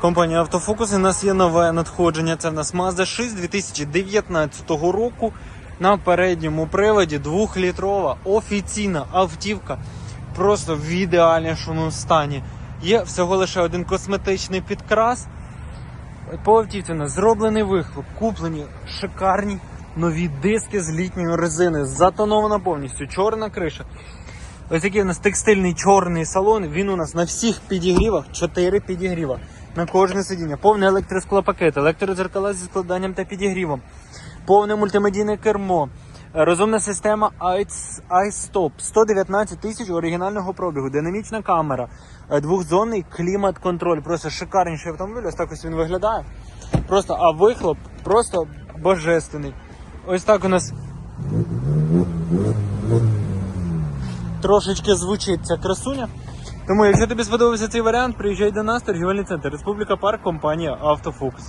Компанія Автофокус. У нас є нове надходження. Це в нас Mazda 6 2019 року. На передньому приводі 2-літрова офіційна автівка. Просто в ідеальнішому стані. Є всього лише один косметичний підкрас. По автівці у нас зроблений вихлоп, куплені шикарні нові диски з літньої резини, затонована повністю, чорна криша. Ось такий у нас текстильний чорний салон. Він у нас на всіх підігрівах, 4 підігріва. На кожне сидіння. Повне електросклопакет, електрозеркала зі складанням та підігрівом, повне мультимедійне кермо, е, розумна система iS- iStop, 119 тисяч оригінального пробігу, динамічна камера, е, двохзонний клімат-контроль. Просто шикарніший автомобіль. Ось так ось він виглядає. Просто, а вихлоп просто божественний. Ось так у нас трошечки звучить ця красуня. Тому, якщо тобі сподобався цей варіант, приїжджай до нас, торгівельний центр Республіка Парк, компанія Автофокус.